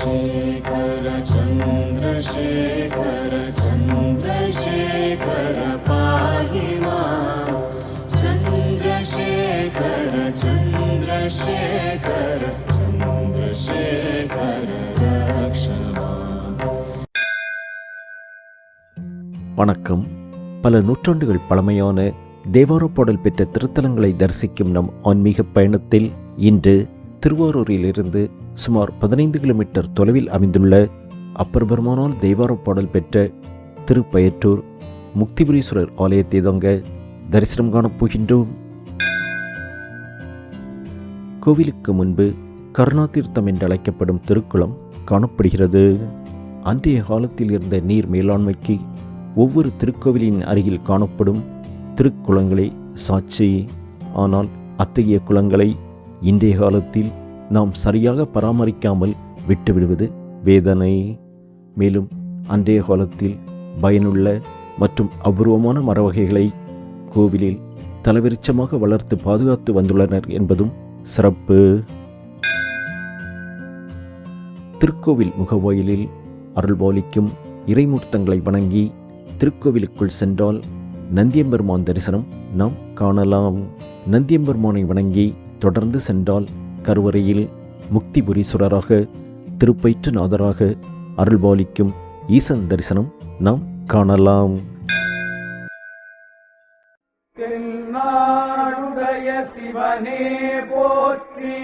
चन्द्रशेखर चन्द्रशेखर पाहि मां चन्द्रशेखर चन्द्रशेखर चन्द्रशेखर रक्ष माम् வணக்கம் பல நூற்றாண்டுகள் பழமையான தேவார பாடல் பெற்ற திருத்தலங்களை தரிசிக்கும் நம் ஆன்மீக பயணத்தில் இன்று திருவாரூரிலிருந்து சுமார் பதினைந்து கிலோமீட்டர் தொலைவில் அமைந்துள்ள அப்பர் பெருமானால் தேவார பாடல் பெற்ற திருப்பயற்றூர் முக்திபுரீஸ்வரர் ஆலயத்தை தாங்க தரிசனம் காணப் போகின்றோம். கோவிலுக்கு முன்பு கருணாதீர்த்தம் என்று அழைக்கப்படும் திருக்குளம் காணப்படுகிறது. அன்றைய காலத்தில் இருந்த நீர் மேலாண்மைக்கு ஒவ்வொரு திருக்கோவிலின் அருகில் காணப்படும் திருக்குளங்களே சாட்சி. ஆனால் அத்தகைய குளங்களை இன்றைய காலத்தில் நாம் சரியாக பராமரிக்காமல் விட்டுவிடுவது வேதனை. மேலும் அன்றைய காலத்தில் பயனுள்ள மற்றும் அபூர்வமான மர வகைகளை கோவிலில் தலைவிருச்சமாக வளர்த்து பாதுகாத்து வந்துள்ளனர் என்பதும் சிறப்பு. திருக்கோவில் முகவாயிலில் அருள்பாலிக்கும் இறைமூர்த்தங்களை வணங்கி திருக்கோவிலுக்குள் சென்றால் நந்தியம்பெருமான் தரிசனம் நாம் காணலாம். நந்தியம்பெருமானை வணங்கி தொடர்ந்து சென்றால் கருவறையில் முக்திபுரீஸ்வரராக திருப்பயிற்றுநாதராக அருள்பாலிக்கும் ஈசன் தரிசனம் நாம் காணலாம். சிவனே போற்றி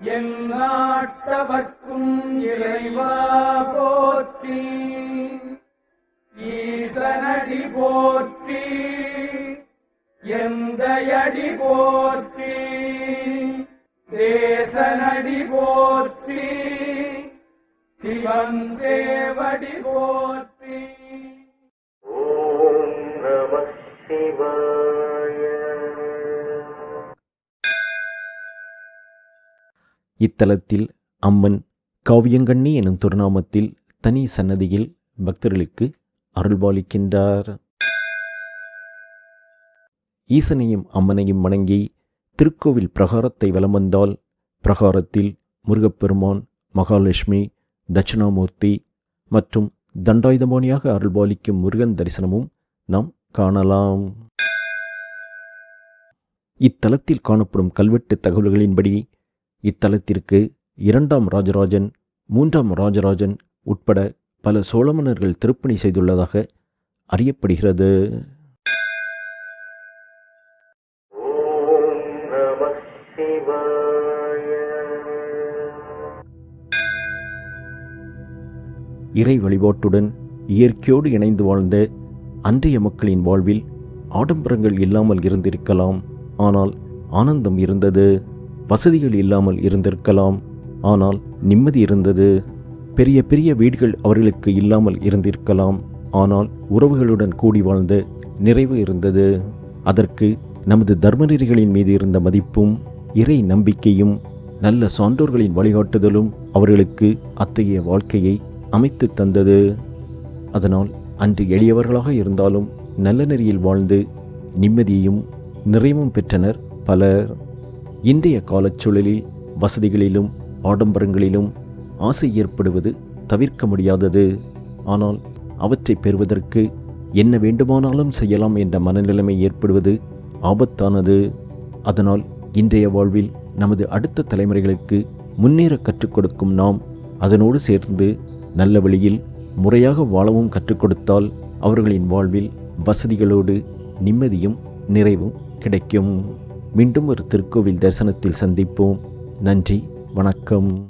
என் நாட்டவர்க்கும் இறைவா போற்றி ஈசனடி போற்றி எந்தையடி போற்றி தேசனடி போற்றி சிவன் தேவடி போற்றி. ஓம் நம சிவாய. இத்தலத்தில் அம்மன் காவியங்கண்ணி எனும் திருநாமத்தில் தனி சன்னதியில் பக்தர்களுக்கு அருள்பாலிக்கின்றார். ஈசனையும் அம்மனையும் வணங்கி திருக்கோவில் பிரகாரத்தை வலம் வந்தால் பிரகாரத்தில் முருகப்பெருமான் மகாலட்சுமி தட்சிணாமூர்த்தி மற்றும் தண்டாயுதபாணியாக அருள்பாலிக்கும் முருகன் தரிசனமும் நாம் காணலாம். இத்தலத்தில் காணப்படும் கல்வெட்டு தகவல்களின்படி இத்தலத்திற்கு இரண்டாம் ராஜராஜன் மூன்றாம் ராஜராஜன் உட்பட பல சோழமன்னர்கள் திருப்பணி செய்துள்ளதாக அறியப்படுகிறது. இறை வழிபாட்டுடன் இயற்கையோடு இணைந்து வாழ்ந்த அன்றைய மக்களின் வாழ்வில் ஆடம்பரங்கள் இல்லாமல் இருந்திருக்கலாம். ஆனால் ஆனந்தம் இருந்தது வசதிகள் இல்லாமல் இருந்திருக்கலாம். ஆனால் நிம்மதி இருந்தது பெரிய பெரிய வீடுகள் அவர்களுக்கு இல்லாமல் இருந்திருக்கலாம். ஆனால் உறவுகளுடன் கூடி வாழ்ந்த நிறைவு இருந்தது. அதற்கு நமது தர்மநெறிகளின் மீது இருந்த மதிப்பும் இறை நம்பிக்கையும் நல்ல சான்றோர்களின் வழிகாட்டுதலும் அவர்களுக்கு அத்தகைய வாழ்க்கையை அமைத்து தந்தது. அதனால் அன்று எளியவர்களாக இருந்தாலும் நல்ல நெறியில் வாழ்ந்து நிம்மதியையும் நிறைவும் பெற்றனர் பலர். இன்றைய காலச்சூழலில் வசதிகளிலும் ஆடம்பரங்களிலும் ஆசை ஏற்படுவது தவிர்க்க முடியாதது. ஆனால் அவற்றை பெறுவதற்கு என்ன வேண்டுமானாலும் செய்யலாம் என்ற மனநிலைமை ஏற்படுவது ஆபத்தானது. அதனால் இன்றைய வாழ்வில் நமது அடுத்த தலைமுறைகளுக்கு முன்னேற கற்றுக் கொடுக்கும் நாம் அதனோடு சேர்ந்து நல்ல வழியில் முறையாக வாழவும் கற்றுக் கொடுத்தால் அவர்களின் வாழ்வில் வசதிகளோடு நிம்மதியும் நிறைவும் கிடைக்கும். மீண்டும் ஒரு திருக்கோவில் தரிசனத்தில் சந்திப்போம். நன்றி வணக்கம்.